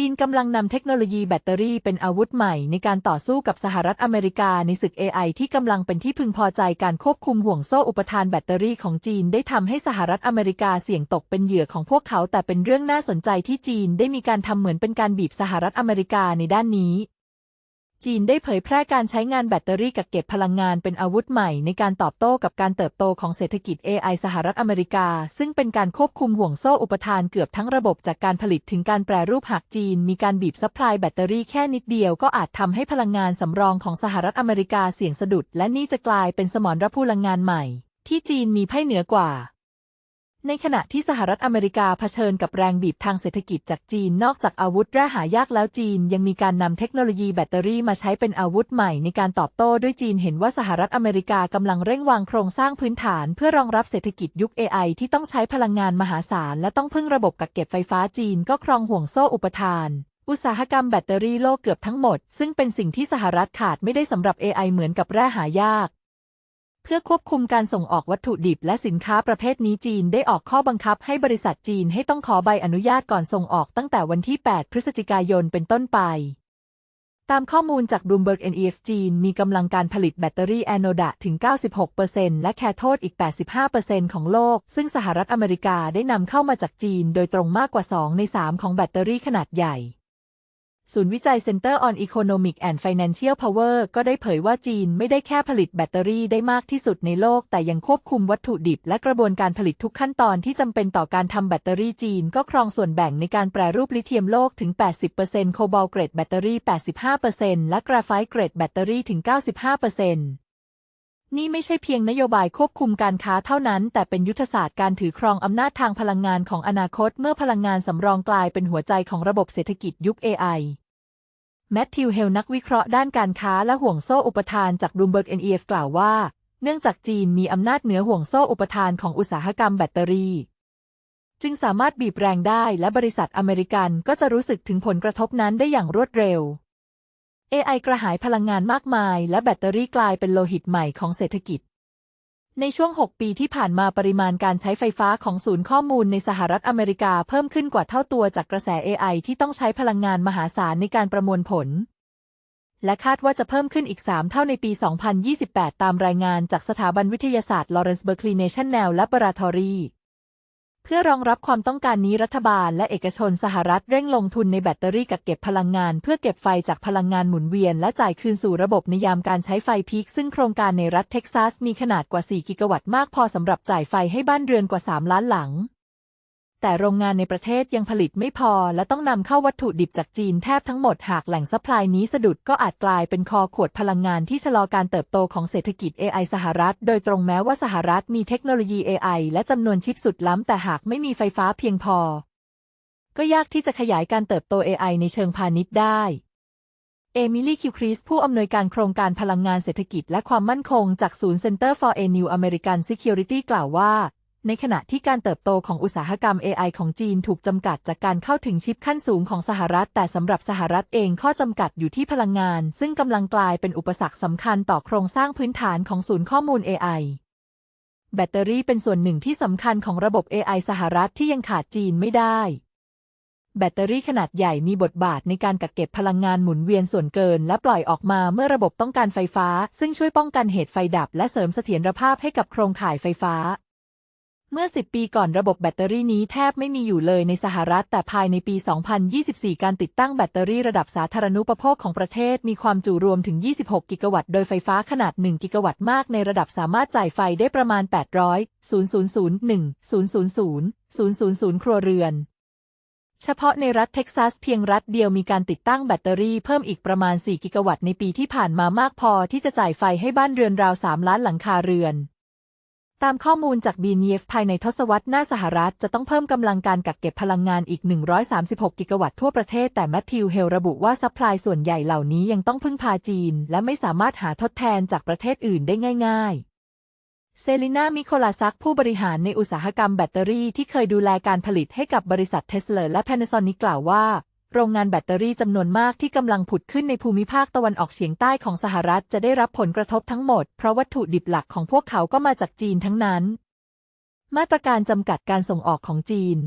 จีนกำลังนำเทคโนโลยีแบตเตอรี่เป็นอาวุธใหม่ในการต่อสู้กับสหรัฐอเมริกาในศึก AI ที่กำลังเป็นที่พึงพอใจการควบคุมห่วงโซ่อุปทานแบตเตอรี่ของจีนได้ทำให้สหรัฐอเมริกาเสี่ยงตกเป็นเหยื่อของพวกเขาแต่เป็นเรื่องน่าสนใจที่จีนได้มีการทำเหมือนเป็นการบีบสหรัฐอเมริกาในด้านนี้ จีนได้เผยแพร่การใช้งานแบตเตอรี่กักเก็บพลังงานเป็นอาวุธใหม่ในการตอบโต้กับการเติบโตของเศรษฐกิจ AI สหรัฐอเมริกา ซึ่งเป็นการควบคุมห่วงโซ่อุปทานเกือบทั้งระบบจากการผลิตถึงการแปรรูปหากจีน มีการบีบซัพพลายแบตเตอรี่แค่นิดเดียวก็อาจทำให้พลังงานสำรองของสหรัฐอเมริกาเสี่ยงสะดุด และนี่จะกลายเป็นสมรรถพลังงานใหม่ ที่จีนมีไพ่เหนือกว่า ในขณะที่สหรัฐอเมริกาเผชิญกับแรงบีบทางเศรษฐกิจจากจีนนอกจากอาวุธแร่หายากแล้วจีน ยังมีการนำเทคโนโลยีแบตเตอรี่มาใช้เป็นอาวุธใหม่ในการตอบโต้ด้วยจีนเห็นว่าสหรัฐอเมริกากำลังเร่งวางโครงสร้างพื้นฐาน เพื่อรองรับเศรษฐกิจยุค AI ที่ต้องใช้พลังงานมหาศาล และต้องพึ่งระบบกักเก็บไฟฟ้าจีนก็ครองห่วงโซ่อุปทานอุตสาหกรรมแบตเตอรี่โลกเกือบทั้งหมด ซึ่งเป็นสิ่งที่สหรัฐขาดไม่ได้สำหรับ AI เหมือนกับแร่หายาก เพื่อควบคุมการส่งออกวัตถุดิบและสินค้าประเภทนี้จีนได้ออกข้อบังคับให้บริษัทจีนให้ต้องขอใบอนุญาตก่อนส่งออกตั้งแต่วันที่ 8 พฤศจิกายนเป็นต้นไป ตามข้อมูลจาก Bloomberg NEF จีนมีกำลังการผลิตแบตเตอรี่แอนโนดะถึง 96%และแคโทดอีก 85%ของโลก ซึ่งสหรัฐอเมริกาได้นำเข้ามาจากจีนโดยตรงมากกว่า 2 ใน 3 ของแบตเตอรี่ขนาดใหญ่ ศูนย์วิจัย Center on Economic and Financial Power ก็ได้เผยว่าจีนไม่ได้แค่ผลิตแบตเตอรี่ได้มากที่สุดในโลก แต่ยังควบคุมวัตถุดิบ และกระบวนการผลิตทุกขั้นตอนที่จำเป็นต่อการทำแบตเตอรี่จีน ก็ครองส่วนแบ่งในการแปรรูปลิเธียมโลกถึง 80%โคบอลต์เกรดแบตเตอรี่ 85%และกราไฟต์เกรดแบตเตอรี่ถึง 95% นี่ไม่ใช่เพียงนโยบายควบคุมการค้าเท่านั้น แต่เป็นยุทธศาสตร์การถือครองอำนาจทางพลังงานของอนาคต เมื่อพลังงานสำรองกลายเป็นหัวใจของระบบเศรษฐกิจยุค AI แมทธิวเฮลนักวิเคราะห์ด้านการค้าและห่วงโซ่อุปทานจาก Bloomberg NEF กล่าวว่า เนื่องจากจีนมีอำนาจเหนือห่วงโซ่อุปทานของอุตสาหกรรมแบตเตอรี่ จึงสามารถบีบแรงได้และบริษัทอเมริกันก็จะรู้สึกถึงผลกระทบนั้นได้อย่างรวดเร็ว AI กระหายพลังงานมากมาย และแบตเตอรี่กลายเป็นโลหิตใหม่ของเศรษฐกิจ ในช่วง 6 ปีที่ผ่านมาปริมาณการใช้ไฟฟ้าของศูนย์ข้อมูลในสหรัฐอเมริกาเพิ่มขึ้นกว่าเท่าตัวจากกระแส AI ที่ต้องใช้พลังงานมหาศาลในการประมวลผล และคาดว่าจะเพิ่มขึ้นอีก 3 เท่าในปี 2028 ตามรายงานจากสถาบันวิทยาศาสตร์ Lawrence Berkeley National Laboratory เพื่อรองรับความต้องการนี้รัฐบาลและเอกชนสหรัฐเร่งลงทุนในแบตเตอรี่กักเก็บพลังงาน เพื่อเก็บไฟจากพลังงานหมุนเวียน และจ่ายคืนสู่ระบบในยามการใช้ไฟพีคซึ่งโครงการในรัฐเท็กซัสมีขนาดกว่า 4 กิกะวัตต์มากพอสำหรับจ่ายไฟให้บ้านเรือนกว่า 3 ล้านหลัง แต่โรงงานในประเทศยังผลิตไม่พอ และต้องนำเข้าวัตถุดิบจากจีนแทบทั้งหมดหากแหล่งซัพพลายนี้สะดุดก็อาจกลายเป็นคอขวดพลังงานที่ชะลอการเติบโตของเศรษฐกิจ AI สหรัฐ โดยตรงแม้ว่าสหรัฐมีเทคโนโลยี AI และจำนวนชิปสุดล้ำแต่หากไม่มีไฟฟ้าเพียงพอ ก็ยากที่จะขยายการเติบโต AI ในเชิงพาณิชย์ได้เอมิลี่คิวคริสผู้อำนวยการโครงการพลังงานเศรษฐกิจและความมั่นคงจากศูนย์ Center for a New American Security กล่าวว่า ในขณะที่การเติบโตของอุตสาหกรรม AI ของจีนถูกจำกัดจากการเข้าถึงชิปขั้นสูงของสหรัฐ แต่สำหรับสหรัฐเองข้อจำกัดอยู่ที่พลังงาน ซึ่งกำลังกลายเป็นอุปสรรคสำคัญต่อโครงสร้างพื้นฐานของศูนย์ข้อมูล AI แบตเตอรี่เป็นส่วนหนึ่งที่สำคัญของระบบ AI สหรัฐที่ยังขาดจีนไม่ได้ แบตเตอรี่ขนาดใหญ่มีบทบาทในการกักเก็บพลังงานหมุนเวียนส่วนเกิน และปล่อยออกมาเมื่อระบบต้องการไฟฟ้า ซึ่งช่วยป้องกันเหตุไฟดับ และเสริมเสถียรภาพให้กับโครงข่ายไฟฟ้า เมื่อ 10 ปีก่อนระบบแบตเตอรี่นี้แทบไม่มีอยู่เลยในสหรัฐ แต่ภายในปี 2024 การติดตั้งแบตเตอรี่ระดับสาธารณูปโภคของประเทศมีความจุรวมถึง 26 กิกะวัตต์ โดยไฟฟ้าขนาด 1 กิกะวัตต์มากในระดับสามารถจ่ายไฟได้ประมาณ 800 000 1 000 000 ครัวเรือน เฉพาะในรัฐเท็กซัสเพียงรัฐเดียวมีการติดตั้งแบตเตอรี่เพิ่มอีกประมาณ 4 กิกะวัตต์ในปีที่ผ่านมามากพอที่จะจ่ายไฟให้บ้านเรือนราว 3 ล้านหลังคาเรือน ตามข้อมูลจาก BNEF ภายในทศวรรษหน้าสหรัฐจะต้องเพิ่มกำลังการกักเก็บพลังงานอีก 136 กิกะวัตต์ทั่วประเทศ แต่แมทธิวเฮลระบุว่าซัพพลายส่วนใหญ่เหล่านี้ยังต้องพึ่งพาจีน และไม่สามารถหาทดแทนจากประเทศอื่นได้ง่าย ๆ เซลิน่า มิโคลาซัก ผู้บริหารในอุตสาหกรรมแบตเตอรี่ที่เคยดูแลการผลิตให้กับบริษัทเทสเลาและ Panasonic กล่าวว่า โรงงานแบตเตอรี่จำนวนมากที่กำลังผุดขึ้นในภูมิภาคตะวันออกเฉียงใต้ของสหรัฐจะได้รับผลกระทบทั้งหมด เพราะวัตถุดิบหลักของพวกเขาก็มาจากจีนทั้งนั้น มาตรการจำกัดการส่งออกของจีน